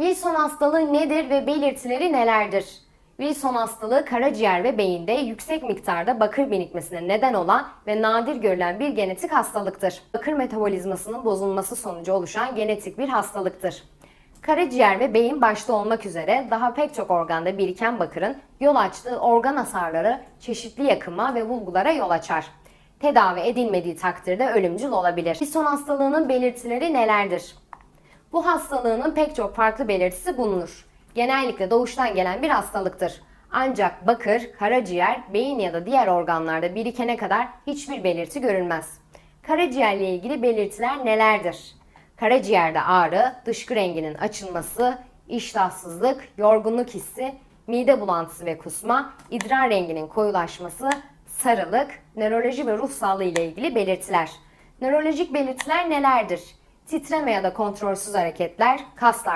Wilson hastalığı nedir ve belirtileri nelerdir? Wilson hastalığı karaciğer ve beyinde yüksek miktarda bakır birikmesine neden olan ve nadir görülen bir genetik hastalıktır. Bakır metabolizmasının bozulması sonucu oluşan genetik bir hastalıktır. Karaciğer ve beyin başta olmak üzere daha pek çok organda biriken bakırın yol açtığı organ hasarları çeşitli yakıma ve bulgulara yol açar. Tedavi edilmediği takdirde ölümcül olabilir. Wilson hastalığının belirtileri nelerdir? Bu hastalığının pek çok farklı belirtisi bulunur. Genellikle doğuştan gelen bir hastalıktır. Ancak bakır, karaciğer, beyin ya da diğer organlarda birikene kadar hiçbir belirti görülmez. Karaciğerle ilgili belirtiler nelerdir? Karaciğerde ağrı, dışkı renginin açılması, iştahsızlık, yorgunluk hissi, mide bulantısı ve kusma, idrar renginin koyulaşması, sarılık, nöroloji ve ruh sağlığı ile ilgili belirtiler. Nörolojik belirtiler nelerdir? Titreme ya da kontrolsüz hareketler, kaslarda